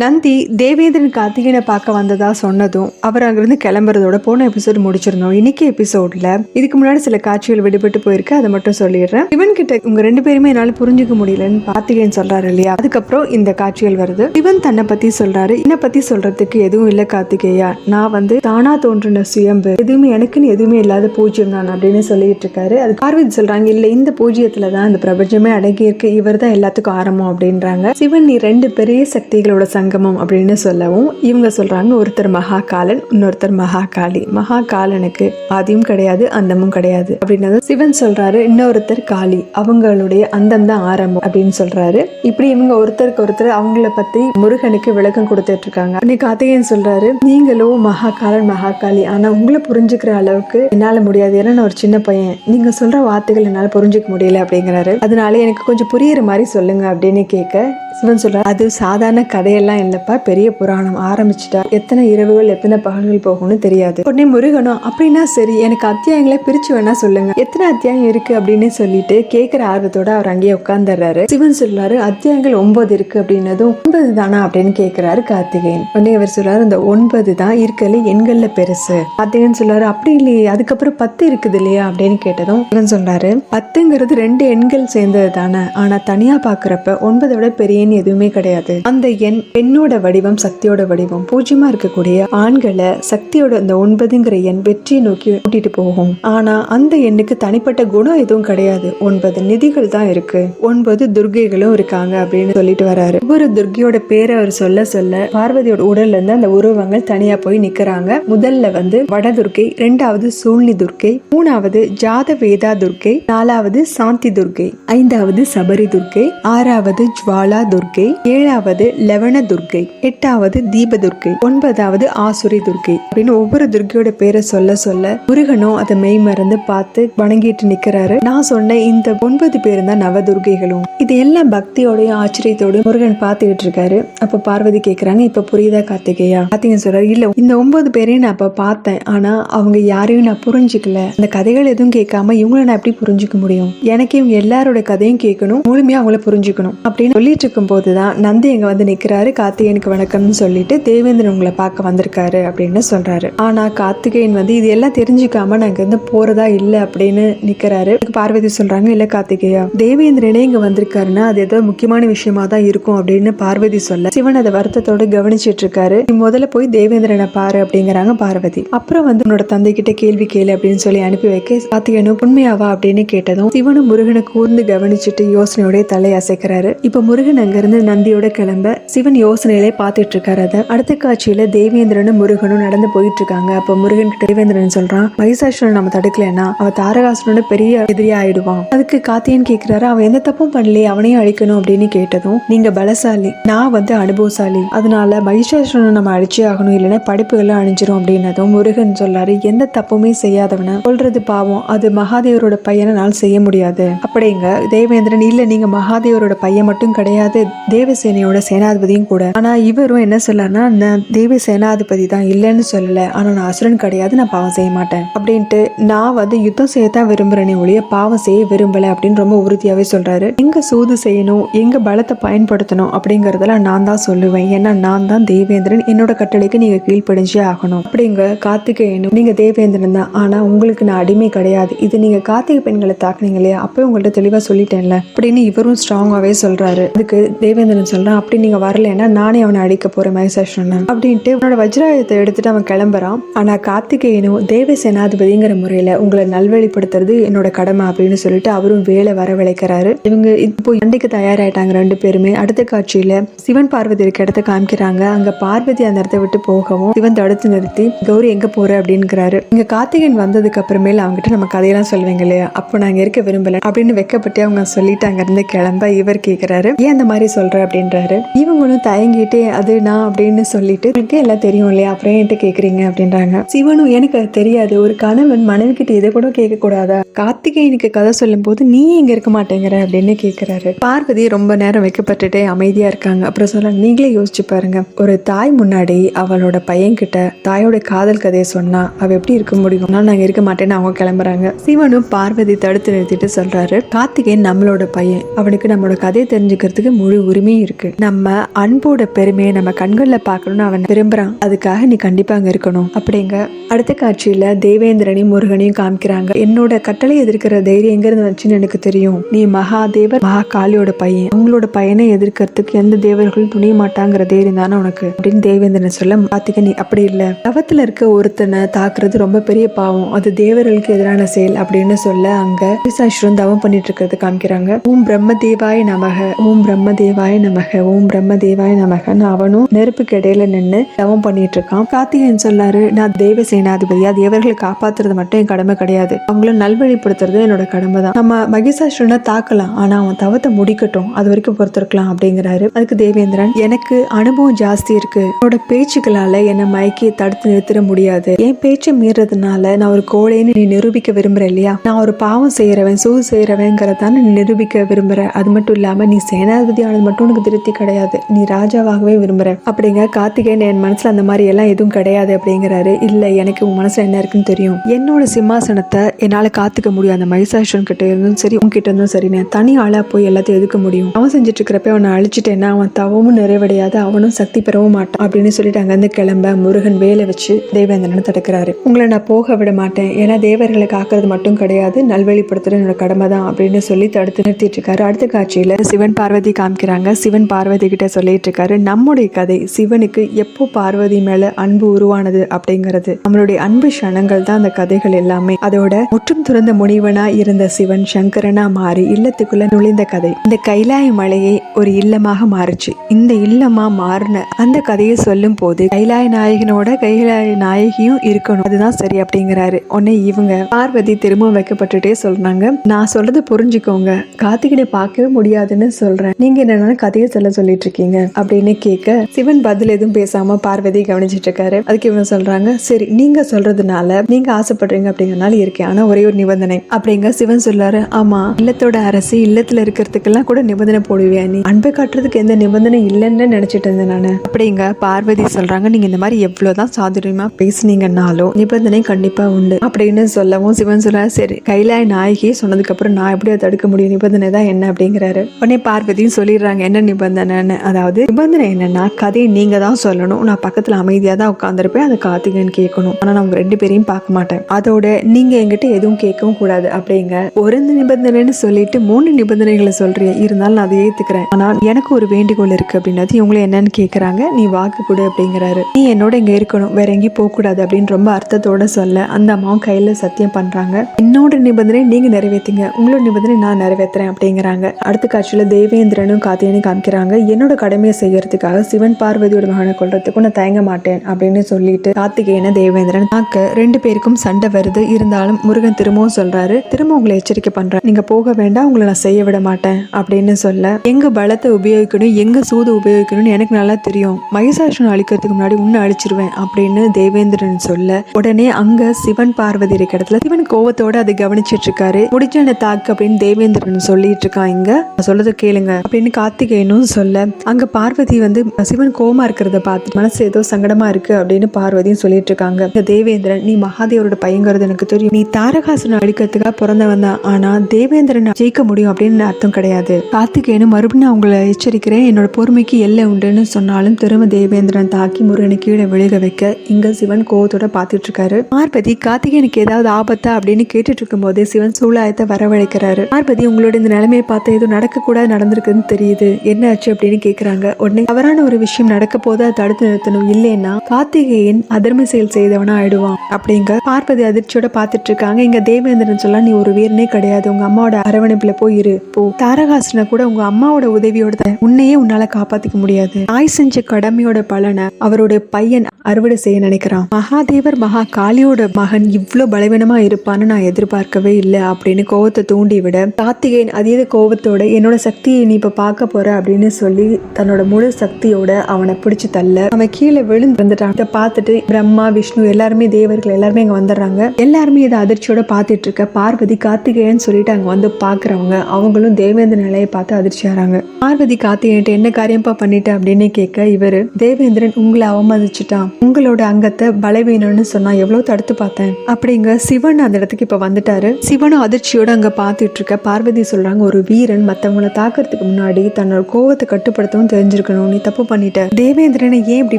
நந்தி தேவேந்திரன் கார்த்திகேயனை பார்க்க வந்ததா சொன்னதும் அவர் அங்கிருந்து கிளம்புறதோட போன எபிசோட் முடிச்சிருந்தோம். இன்னைக்கு எபிசோட்ல இதுக்கு முன்னாடி சில காட்சிகள் விடுபட்டு போயிருக்கு. அதை மட்டும் சொல்லிடுறேன். சிவன் கிட்ட உங்க ரெண்டு பேருமே என்னால புரிஞ்சுக்க முடியலன்னு கார்த்திகேயன் சொல்றாரு இல்லையா? அதுக்கப்புறம் இந்த காட்சிகள் வருது. சிவன் தன்னை பத்தி சொல்றாரு. என்னை பத்தி சொல்றதுக்கு எதுவும் இல்ல கார்த்திகேயா. நான் வந்து தானா தோன்றின சுயம்பு. எதுவுமே எனக்குன்னு எதுவுமே இல்லாத பூஜ்யம் நான் அப்படின்னு சொல்லிட்டு இருக்காரு. அது பார்வதி சொல்றாங்க இல்ல இந்த பூஜ்யத்துல தான் இந்த பிரபஞ்சமே அடங்கி இருக்கு இவர் தான் எல்லாத்துக்கும் ஆரம்பம் அப்படின்றாங்க. சிவன் நீ ரெண்டு பெரிய சக்திகளோட சங்கமம் அப்படின்னு சொல்லவும் இவங்க சொல்றாங்க ஒருத்தர் மகாகாலன் இன்னொருத்தர் மகாகாளி. மகாகாலனுக்கு ஆதியும் கிடையாது அந்தமும் கிடையாது அப்படின்னது சிவன் சொல்றாரு இன்னொருத்தர் காளி. அவங்களுடைய அந்தம் தான் ஆரம்பம் அப்படின்னு சொல்றாரு. இப்படி இவங்க ஒருத்தருக்கு ஒருத்தர் அவங்கள பற்றி முருகனுக்கு விளக்கம் கொடுத்துட்டு இருக்காங்க. இன்னைக்கு கார்த்திகேயன் சொல்றாரு நீங்களும் மகாகாலன் மகாகாளி ஆனால் உங்களை புரிஞ்சுக்கிற அளவுக்கு என்னால் முடியாது. ஏன்னா நான் ஒரு சின்ன பையன். நீங்கள் சொல்கிற வார்த்தைகள் என்னால் புரிஞ்சுக்க முடியல அப்படிங்கிறாரு. அதனால எனக்கு கொஞ்சம் புரியுற மாதிரி சொல்லுங்க அப்படின்னு கேட்க சிவன் சொல்கிறார் அது சாதாரண கதையெல்லாம் இல்லைப்பா. பெரிய புராணம். ஆரம்பிச்சுட்டா. எத்தனை இரவுகள் எத்தனை பகல்கள் போகும்னு தெரியாது. உடனே முருகனும் அப்படின்னா சரி. எனக்கு அத்தியாயங்களை பிரிச்சு வேணா சொல்லுங்க. எத்தனை அத்தியாயம் இருக்கு? அப்படின்னு சொல்லிட்டு கேட்குற ஆர்வத்தோட அவர் அங்கேயே உட்காந்துடுறாரு சிவன் சொல்றாரு அத்தியாயங்கள் ஒன்பது இருக்கு அப்படின்னதும் ஒன்பது தானா? அப்படின்னு கேட்கிறாரு கார்த்திகேயன். உடனே அவர் சொல்றாரு இந்த ஒன்பது தான் இருக்கல எண்கள்ல பெருசு. கார்த்திகேயன் சொல்றாரு அப்படி இல்லையே. அதுக்கப்புறம் பத்து இருக்குது இல்லையா? அப்படின்னு கேட்டதும் சிவன் சொல்றாரு பத்துங்கிறது ரெண்டு எண்கள் சேர்ந்தது தானே. ஆனா தனியா பாக்குறப்ப ஒன்பதை விட பெரிய எண் எதுவுமே கிடையாது. அந்த எண் பெண்ணோட வடிவம் சக்தியோட வடிவம் பூஜ்யமா இருக்கக்கூடிய ஆண்களை சக்தியோட அந்த ஒன்பதுங்கிற எண் வெற்றியை நோக்கி கூட்டிட்டு போகும். ஆனா அந்த எண்ணுக்கு தனிப்பட்ட குணம் எதுவும் கிடையாது. ஒன்பது நிதிகள் தான் இருக்கு. ஒன்பது துர்கைகளும் இருக்காங்க அப்படின்னு சொல்லிட்டு வராரு. ஒவ்வொரு துர்கையோட பேரை அவர் சொல்ல சொல்ல பார்வதியோட உடல்ல இருந்து அந்த உருவங்கள் தனியா போய் நிக்கிறாங்க. முதல்ல வந்து வட வடதுர்க்கை ரெண்டாவது சூழ்நி துர்க்கை மூணாவது ஜாத வேதா துர்க்கை நாலாவது சாந்தி துர்க்கை ஐந்தாவது சபரி துர்க்கை ஆறாவது ஜுவாலா துர்கை ஏழாவது லவண துர்க்கை எட்டாவது தீப துர்க்கை ஒன்பதாவது ஆசுரி துர்க்கை அப்படின்னு ஒவ்வொரு துர்க்கையோட பேரை சொல்ல சொல்ல முருகனும் அதை மெய் மறந்து பார்த்து வணங்கிட்டு நிக்கிறாரு. நான் சொன்ன இந்த ஒன்பது பேரும் தான் நவ துர்க்கைகளும். இது எல்லாம் பக்தியோடயும் ஆச்சரியத்தோடயும் முருகன் பார்த்துக்கிட்டு இருக்காரு. அப்ப பார்வதி கேக்குறாங்க இப்ப புரியுதா கார்த்திகேயா? கார்த்திகேயன் சொல்றாரு இல்ல இந்த ஒன்பது பேரையும் நான் அப்ப பார்த்தேன். ஆனா அவங்க யாரையும் நான் புரிஞ்சுக்கல. அந்த கதைகள் எதுவும் கேட்காம இவங்கள நான் எப்படி புரிஞ்சுக்க முடியும்? எனக்கு இவங்க எல்லாரோட கதையும் கேட்கணும். முழுமையா அவங்கள புரிஞ்சுக்கணும். அப்படின்னு சொல்லிட்டு இருக்கும் போதுதான் நந்தி இங்க வந்து நிக்கிறாரு கார்த்திகேயனுக்கு வணக்கம்னு சொல்லிட்டு தேவேந்திரன் உங்களை பார்க்க வந்திருக்காரு அப்படின்னு சொல்றாரு. ஆனால் கார்த்திகேயன் வந்து இது எல்லாம் தெரிஞ்சுக்காம நான் இங்கேருந்து போகிறதா போறதா அப்படின்னு நிற்கிறாரு பார்வதி சொல்றாங்க இல்லை கார்த்திகேயா தேவேந்திரனே இங்கே வந்திருக்காருன்னா அது ஏதோ முக்கியமான விஷயமா தான் இருக்கும் அப்படின்னு பார்வதி சொல்ல. சிவன் அதை வருத்தத்தோடு கவனிச்சிட்டு இருக்காரு நீ முதல்ல போய் தேவேந்திரனை பாரு அப்படிங்கிறாங்க பார்வதி. அப்புறம் வந்து உன்னோட தந்தை கிட்ட கேள்வி கேளு அப்படின்னு சொல்லி அனுப்பி வைக்க கார்த்திகேயனும் உண்மையாவா? அப்படின்னு கேட்டதும் சிவனும் முருகனை கூர்ந்து கவனிச்சுட்டு யோசனையோட தலை அசைக்கிறாரு. இப்போ முருகன் அங்கேருந்து நந்தியோட கிளம்ப சிவன் யோசனையிலே பார்த்துட்டு இருக்காரு அதை அடுத்த காட்சியில் தேவேந்திரனும் முருகனும் நடந்து போயிட்டு இருக்காங்க அப்போ முருகன் கிட்ட தேவேந்திரன் சொல்றான் மகிஷாசுரன் நம்ம தடுக்கலைன்னா அவ தாரகாசுரனோட பெரிய எதிரியா ஆயிடுவான். அதுக்கு காத்தியன் கேட்கிறாரு அவன் எந்த தப்பும் பண்ணலையே அவனையும் அழிக்கணும் அப்படின்னு கேட்டதும் நீங்க பலசாலி நான் வந்து அனுபவசாலி. அதனால மகிஷாசுரனை நம்ம அழிச்சே ஆகணும் இல்லைன்னா படிப்புகள்லாம் அழிஞ்சிரும் அப்படின்னதும் முருகன் சொல்றாரு எந்த தப்புமே செய்யாதவன. சொல்றது பாவம். அது மகாதேவரோட பையனால் செய்ய முடியாது. அப்படிங்க தேவேந்திரன் இல்ல நீங்க மகாதேவரோட பையன் மட்டும் கிடையாது. தேவசேனையோட சேனாதிபதியும் கூட. ஆனா இவரும் என்ன சொல்லார்னா நான் தேவ சேனாதிபதி தான் இல்லைன்னு சொல்லல. ஆனா நான் அசுரன் கிடையாது நான் பாவம் செய்ய மாட்டேன். அப்படின்ட்டு நான் வந்து யுத்தம் செய்யத்தான் விரும்புறேனே ஒழிய பாவம் செய்ய விரும்பல அப்படின்னு ரொம்ப உறுதியாவே சொல்றாரு. எங்க சூது செய்யணும் எங்க பலத்தை பயன்படுத்தணும் அப்படிங்கறதெல்லாம் நான் தான் சொல்லுவேன். ஏன்னா நான் தான் தேவேந்திரன். என்னோட கட்டளைக்கு நீங்க கீழ்ப்படிஞ்சே ஆகணும். அப்படிங்க கார்த்திகேயனும் நீங்க தேவேந்திரன் தான். ஆனா உங்களுக்கு நான் அடிமை கிடையாது. இது நீங்க கார்த்திகை பெண்களை தாக்குனீங்க இல்லையா அப்போ உங்கள்ட்ட தெளிவா சொல்லிட்டேன்ல. அப்படின்னு இவரும் ஸ்ட்ராங்காவே சொல்றாரு. அதுக்கு தேவேந்திரன் சொல்றான் அப்படி நீங்க வரலைன்னா நானே அவனை அடிக்க போகிறேன் மகேசாஸ்வரனை அப்படின்ட்டு அவனோட வஜ்ராயத்தை எடுத்துட்டு அவன் கிளம்புறான். ஆனால் கார்த்திகேயனும் தேவ சேனாதிபதிங்கிற முறையில் உங்களை நல்வழிப்படுத்துறது என்னோட கடமை அப்படின்னு சொல்லிட்டு அவரும் வேலை வரவழைக்கிறாரு. இவங்க இப்போ சண்டைக்கு தயாராயிட்டாங்க ரெண்டு பேருமே. அடுத்த காட்சியில் சிவன் பார்வதி இருக்க இடத்த காமிக்கிறாங்க. அங்க பார்வதி அந்த இடத்த விட்டு போகவும் சிவன் தடுத்து நிறுத்தி கௌரி எங்கே போகிற அப்படிங்கிறாரு இங்கே கார்த்திகேயன் வந்ததுக்கு அப்புறமேல அவங்ககிட்ட நம்ம கதையெல்லாம் சொல்லுவீங்க இல்லையா? அப்போ நாங்கள் இருக்க விரும்பலை அப்படின்னு வெக்கப்பட்டு அவங்க சொல்லிட்டு அங்கேருந்து கிளம்ப இவர் கேட்குறாரு ஏன் அந்த மாதிரி சொல்ற அப்படின்றாரு. இவங்களும் தயங்கிட்டு அது நான் அப்படின்னு சொல்லிட்டு எனக்கு எல்லாம் தெரியும் இல்லையா? அப்புறம் என்கிட்ட கேட்குறீங்க அப்படின்றாங்க. சிவனும் எனக்கு அது தெரியாது. ஒரு கணவன் மனைவி கிட்ட இதை கூட கேட்கக்கூடாதா கார்த்திகேயனுக்கு கதை சொல்லும் போது நீ இங்க இருக்க மாட்டேங்கிற அப்படின்னு கேக்குறாரு. பார்வதி ரொம்ப நேரம் வைக்கப்பட்டுட்டே அமைதியா இருக்காங்க. அப்புறம் சொல்ல நீங்களே யோசிச்சு பாருங்க. ஒரு தாய் முன்னாடி அவளோட பையன்கிட்ட தாயோட காதல் கதையை சொன்னா அவ எப்படி இருக்க முடியும்? நான் நாங்கள் இருக்க மாட்டேன்னு அவங்க கிளம்புறாங்க. சிவனும் பார்வதி தடுத்து நிறுத்திட்டு சொல்றாரு கார்த்திகேயன் நம்மளோட பையன். அவனுக்கு நம்மளோட கதையை தெரிஞ்சுக்கிறதுக்கு முழு உரிமையும் இருக்கு. நம்ம அன்போட பெருமையை நம்ம கண்களில் பார்க்கணும்னு அவன் விரும்புறான். அதுக்காக நீ கண்டிப்பா அங்க இருக்கணும். அப்படிங்க. அடுத்த காட்சியில தேவேந்திரனையும் முருகனையும் காமிக்கிறாங்க. என்னோட கட்டளை எதிர்க்கிற தைரியம் எங்க இருந்து வந்துச்சுன்னு எனக்கு தெரியும். நீ மகாதேவர் மகா காளியோட பையன். அவங்களோட பையனை எதிர்க்கிறதுக்கு எந்த தேவர்களும் துணிய மாட்டாங்கிற தைரியம் தானே உனக்கு? அப்படின்னு தேவேந்திரன் சொல்ல பாத்துக்க நீ அப்படி இல்ல. தவத்துல இருக்க ஒருத்தனை தாக்குறது ரொம்ப பெரிய பாவம். அது தேவர்களுக்கு எதிரான செயல் அப்படின்னு சொல்ல அங்க ஈசாஸ்வரன் தவம் பண்ணிட்டு இருக்கிறது காமிக்கிறாங்க. ஓம் பிரம்ம தேவாய நமக. ஓம் பிரம்ம தேவாய நமக. ஓம் பிரம்ம தேவாய நமகன்னு அவனும் நெருப்புக்கு இடையில நின்று தவம் பண்ணிட்டு இருக்கான். கார்த்திகேயன் சொல்லாரு நான் தேவ சேனாதிபதியா தேவர்களை காப்பாத்துறது மட்டும் என் கடமை கிடையாது. அவங்கள நல்வழிப்படுத்துறது என்னோட கடமை தான். நம்ம மகிஷாசுரனை தாக்கலாம். ஆனா அவன் தவத்தை முடிக்கட்டும். அது வரைக்கும் பொறுத்திருக்கலாம் அப்படிங்கிறாரு. அதுக்கு தேவேந்திரன் எனக்கு அனுபவம் ஜாஸ்தி இருக்கு. என்னோட பேச்சுக்களால என்னை மயக்கி தடுத்து நிறுத்திட முடியாது. என் பேச்சை மீறதுனால நான் ஒரு கோழைன்னு நீ நிரூபிக்க விரும்புற இல்லையா? நான் ஒரு பாவம் செய்யறவன் சூது செய்யறவங்கிறதான நீ நிரூபிக்க விரும்புற. அது மட்டும் இல்லாம நீ சேனாதிபதி ஆனது மட்டும் உனக்கு திருப்தி கிடையாது. நீ ராஜாவாகவே விரும்புற. அப்படிங்க கார்த்திகேயன் என் மனசுல அந்த மாதிரி எல்லாம் எதுவும் கிடையாது அப்படிங்கிறாரு. இல்ல எனக்கு உன் மனசுல என்ன இருக்குன்னு தெரியும். என்னோட சிம்மாசனத்தை என்னால காத்துக்க முடியும். அந்த மகிஷாசுரன் கிட்ட இருந்தும் சரி உன்கிட்ட இருந்தும் சரி நான் தனி ஆளா போய் எல்லாத்தையும் எதுக்க முடியும். அவன் செஞ்சுட்டு இருக்கிறப்ப அவனை அழிச்சிட்டேன்னா அவன் தவமும் நிறைவடையாது அவனும் சக்தி பெறவும் மாட்டான் அப்படின்னு சொல்லிட்டு அங்கிருந்து கிளம்ப முருகன் வேலை வச்சு தேவேந்திரனை தடுக்கிறாரு. உங்களை நான் போக விட மாட்டேன். ஏன்னா தேவர்களை காக்கிறது மட்டும் கிடையாது நல்வழிப்படுத்துறது என்னோட கடமை தான் அப்படின்னு சொல்லி தடுத்து நிறுத்திட்டு இருக்காரு. அடுத்த காட்சியில சிவன் பார்வதி காமி காமிக்கிறாங்க. சிவன் பார்வதி கிட்ட சொல்லிட்டு இருக்காரு நம்முடைய கதை சிவனுக்கு எப்போ பார்வதி மேல அன்பு உருவானது? அப்படிங்கிறது. நம்மளுடைய அன்பு க்ஷணங்கள் தான் அந்த கதைகள் எல்லாமே. அதோட முற்றும் துறந்த முனிவனா இருந்த சிவன் சங்கரனா மாறி இல்லத்துக்குள்ள நுழைந்த கதை. இந்த கைலாய மலையை ஒரு இல்லமாக மாறுச்சு. இந்த இல்லமா மாறின அந்த கதையை சொல்லும் போது கைலாய நாயகனோட கைலாய நாயகியும் இருக்கணும். அதுதான் சரி அப்படிங்கிறாரு. உடனே இவங்க பார்வதி திரும்பவும் வைக்கப்பட்டுட்டே சொல்றாங்க. நான் சொல்றது புரிஞ்சுக்கோங்க. கார்த்திகனை பார்க்கவே முடியாதுன்னு சொல்றேன். நீங்க என்னன்னா கதையை சொல்ல சொல்லிட்டு இருக்கீங்க அப்படின்னு கேட்க சிவன் பதில் எதுவும் பேசாம பார்வதி கவனிச்சிட்டு இருக்காரு அதுக்கு இவங்க சொல்றாங்க சரி நீங்க சொல்றதுனால நீங்க ஆசைப்படுறீங்க அப்படிங்கறனால இருக்கேன். ஆனா ஒரே ஒரு நிபந்தனை. அப்படிங்க சிவன் சொல்லாரு ஆமா இல்லத்தோட அரசு இல்லத்துல இருக்கிறதுக்கெல்லாம் கூட நிபந்தனை போடுவியா நீ? அன்பை காட்டுறதுக்கு எந்த நிபந்தனை இல்லைன்னு நினைச்சிட்டு இருந்தேன் நானு. அப்படிங்க பார்வதி சொல்றாங்க நீங்க இந்த மாதிரி எவ்வளவுதான் சாதுரியமா பேசுனீங்கன்னாலும் நிபந்தனை கண்டிப்பா உண்டு. அப்படின்னு சொல்லவும் சிவன் சொல்றாரு சரி கைலாய நாயகி சொன்னதுக்கு அப்புறம் நான் எப்படி அதை தடுக்க முடியும்? நிபந்தனை தான் என்ன? அப்படிங்கிறாரு. உடனே பார்வதியும் சொல்லி சொல்லிடுறாங்க என்ன நிபந்தனைன்னு? அதாவது நிபந்தனை என்னன்னா கதையை நீங்க தான் சொல்லணும். நான் பக்கத்துல அமைதியா தான் உட்காந்துருப்பேன் அதை கார்த்திகன் கேட்கணும். ஆனா நான் உங்கள் ரெண்டு பேரையும் பார்க்க மாட்டேன் அதோட நீங்க என்கிட்ட எதுவும் கேட்கவும் கூடாது. அப்படிங்க. ஒரு நிபந்தனைன்னு சொல்லிட்டு மூணு நிபந்தனைகளை சொல்றீங்க இருந்தாலும் நான் அதை ஏத்துக்கிறேன். ஆனா எனக்கு ஒரு வேண்டுகோள் இருக்கு அப்படின்னது இவங்களை என்னன்னு கேட்குறாங்க நீ வாக்கு கொடு அப்படிங்கிறாரு. நீ என்னோட இங்க இருக்கணும். வேற எங்கேயும் போக கூடாது அப்படின்னு ரொம்ப அர்த்தத்தோட சொல்ல அந்த அம்மாவும் கையில சத்தியம் பண்றாங்க. என்னோட நிபந்தனை நீங்க நிறைவேத்துங்க. உங்களோட நிபந்தனை நான் நிறைவேற்றுறேன் அப்படிங்கிறாங்க. அடுத்த காட்சியில் தேவேந்திரனும் கார்த்திகனையும் காமிக்கிறாங்க. என்னோட கடமையை செய்யறதுக்காக சிவன் பார்வதியோட மகனை கொல்றதுக்கும் நான் தயங்க மாட்டேன் அப்படின்னு சொல்லிட்டு கார்த்திகேயன தேவேந்திரன் பார்க்க ரெண்டு பேருக்கும் சண்டை வருது. இருந்தாலும் முருகன் திரும்பவும் சொல்றாரு திரும்ப உங்களை எச்சரிக்கை பண்றேன். நீங்க போக வேண்டாம் உங்களை நான் செய்ய விட மாட்டேன் அப்படின்னு சொல்ல எங்க பலத்தை உபயோகிக்கணும் எங்க சூது உபயோகிக்கணும்னு எனக்கு நல்லா தெரியும். மகிஷாசுரன் அழிக்கிறதுக்கு முன்னாடி உன்னை அழிச்சிருவேன் அப்படின்னு தேவேந்திரன் சொல்ல உடனே அங்க சிவன் பார்வதி இருக்க இடத்துல சிவன் கோவத்தோட அதை கவனிச்சிட்டு இருக்காரு. முடிஞ்ச என்ன தாக்கு அப்படின்னு தேவேந்திரன் சொல்லிட்டு இருக்கான் இங்க. சொல்றது சொல்றத கேளுங்க அப்படின்னு கார்த்திகேயனும் சொல்ல அங்கே பார்வதி வந்து சிவன் கோமா இருக்கிறத பார்த்து மனசு ஏதோ சங்கடமா இருக்கு அப்படின்னு பார்வதியும் சொல்லிட்டு இருக்காங்க. இந்த தேவேந்திரன் நீ மகாதேவரோட பையங்கிறது எனக்கு தெரியும். நீ தாரகாசுரன் அழிக்கிறதுக்காக பிறந்தவன் தான் ஆனா தேவேந்திரன் ஜெயிக்க முடியும் அப்படின்னு அர்த்தம் கிடையாது. கார்த்திகேயனும் மறுபடியும் நான் எச்சரிக்கிறேன். என்னோட பொறுமைக்கு எல்லை உண்டுன்னு சொன்னாலும் திரும்ப தேவேந்திரன் தாக்கி முருகனை கீழே விழுக வைக்க இங்க சிவன் கோவத்தோட பார்த்துட்டு இருக்காரு. பார்வதி கார்த்திகேயனுக்கு ஏதாவது ஆபத்தா? அப்படின்னு கேட்டுட்டு இருக்கும்போது சிவன் சூழாயத்தை வரவழைக்கிறாரு. பார்வதி உங்களோட இந்த நிலைமையை பார்த்து எதுவும் நடக்க கூட நடந்திருக்குன்னு தெரியுது. என்ன ஆச்சு அப்படின்னு கேக்குறாங்க. உடனே தவறான ஒரு விஷயம் நடக்க போது அதை தடுத்து நிறுத்தணும். இல்லைன்னா கார்த்திகேயன் அதர்ம செயல் செய்தவனா ஆயிடுவான். அப்படிங்க பார்வதி அதிர்ச்சியோட பார்த்துட்டு இருக்காங்க. இங்க தேவேந்திரன் சொல்ல நீ ஒரு வீரனே கிடையாது. உங்க அம்மாவோட அரவணைப்புல போய் இரு. போ. தாரகாசனை கூட உங்க அம்மாவோட உதவியோட தான். உன்னையே உன்னால காப்பாத்திக்க முடியாது. தாய் செஞ்ச கடமையோட பலனை அவருடைய பையன் அறுவடை செய்ய நினைக்கிறான். மகாதேவர் மகா காளியோட மகன் இவ்வளவு பலவீனமா இருப்பான்னு நான் எதிர்பார்க்கவே இல்லை அப்படின்னு கோவத்தை தூண்டி விட கார்த்திகேயன் அதீத கோவத்தோட என்னோட சக்தியை நீ இப்ப பார்க்க போற அப்படின்னு சொல்லி தன்னோட முழு சக்தியோட அவனை பிடிச்சி தள்ள அவன் கீழே விழுந்து வந்துட்டான். இதை பார்த்துட்டு பிரம்மா விஷ்ணு எல்லாருமே தேவர்கள் எல்லாருமே அங்க வந்துடுறாங்க. எல்லாருமே இதை அதிர்ச்சியோட பார்த்துட்டு இருக்க. பார்வதி கார்த்திகேயன் சொல்லிட்டு அங்க வந்து பாக்குறவங்க அவங்களும் தேவேந்திர நிலையை பார்த்து அதிர்ச்சியாறாங்க பார்வதி கார்த்திகேயன்ட்டு என்ன காரியம்ப்பா பண்ணிட்ட அப்படின்னு கேட்க இவர் தேவேந்திரன் உங்களை அவமதிச்சுட்டான். உங்களோட அங்கத்தை பலவீனம்னு சொன்னா எவ்வளவு தடுத்து பார்த்தேன். அப்படிங்க சிவன் அந்த இடத்துக்கு இப்ப வந்துட்டாரு. சிவனும் அதிர்ச்சியோட அங்க பார்த்துட்டு இருக்க. பார்வதி சொல்றாங்க ஒரு வீரன் மற்றவங்கள தாக்குறதுக்கு முன்னாடி தன்னோட கோவத்தை கட்டுப்படுத்தவும் தெரிஞ்சிருக்கணும். நீ தப்பு பண்ணிட்ட. தேவேந்திரனை ஏன் இப்படி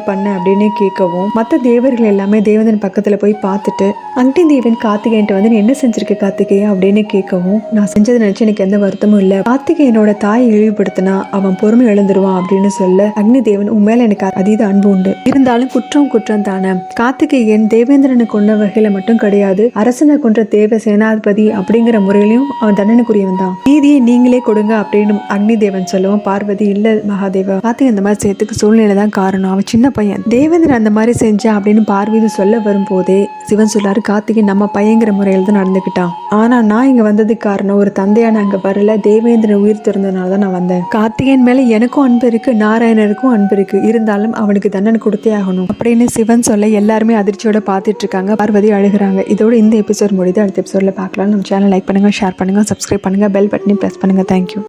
பண்ண அப்படின்னு கேட்கவும் மத்த தேவர்கள் எல்லாமே தேவேந்திரன் பக்கத்துல போய் பார்த்துட்டு அங்கடி தேவன் கார்த்திகேயன்ட்ட வந்து நீ என்ன செஞ்சிருக்க கார்த்திகேயன் அப்படின்னு கேட்கவும் நான் செஞ்சதை நினைச்சு எனக்கு எந்த வருத்தமும் இல்ல. கார்த்திகேயனோட தாயை இழிவுபடுத்தினா அவன் பொறுமை இழந்துருவான் அப்படின்னு சொல்ல அக்னி தேவன் உன் மேல எனக்கு அதீத அன்பு உண்டு. இருந்தாலும் குற்றம் குற்றம் தானே. கார்த்திகேயன் தேவேந்திரனை கொண்ட வகையில மட்டும் கிடையாது அரசனை கொன்ற தேவ சேனாதிபதி அப்படிங்கிற முறையிலையும் அவன் தண்டனைக்குரியவன் தான் நீதியை நீங்களே கொடுங்க அப்படின்னு அக்னி தேவன் சொல்லவும். பார்வதி இல்லை மகாதேவா. கார்த்திகை இந்த மாதிரி செய்யறதுக்கு சூழ்நிலை தான் காரணம். அவன் சின்ன பையன். தேவேந்திரன் அந்த மாதிரி செஞ்சான் அப்படின்னு பார்வதி சொல்ல வரும்போதே சிவன் சொல்லாரு கார்த்திகை நம்ம பையங்கிற முறையில் தான் நடந்துக்கிட்டான். ஆனா நான் இங்க வந்ததுக்கு காரணம் ஒரு தந்தையான அங்கே அங்க வரல. தேவேந்திரன் உயிர் திறந்தனால தான் நான் வந்தேன். கார்த்திகேயன் மேல எனக்கும் அன்பு இருக்கு நாராயணருக்கும் அன்பு இருக்கு. இருந்தாலும் அவனுக்கு தண்டனை கொடுத்தே ஆகணும். அப்படின்னு சிவன் சொல்ல எல்லாருமே அதிர்ச்சியோட பார்த்துட்டு இருக்காங்க. பார்வதி அழுகுறாங்க. இதோட இந்த எபிசோட் முடிது அடுத்த எபிசோட்ல பார்க்கலாம். நம்ம சேனல் லைக் பண்ணுங்க ஷேர் பண்ணுங்க சப்ஸ்கிரைப் பண்ணுங்க பெல் பட்டனையும் ப்ரெஸ் பண்ணுங்க. Thank you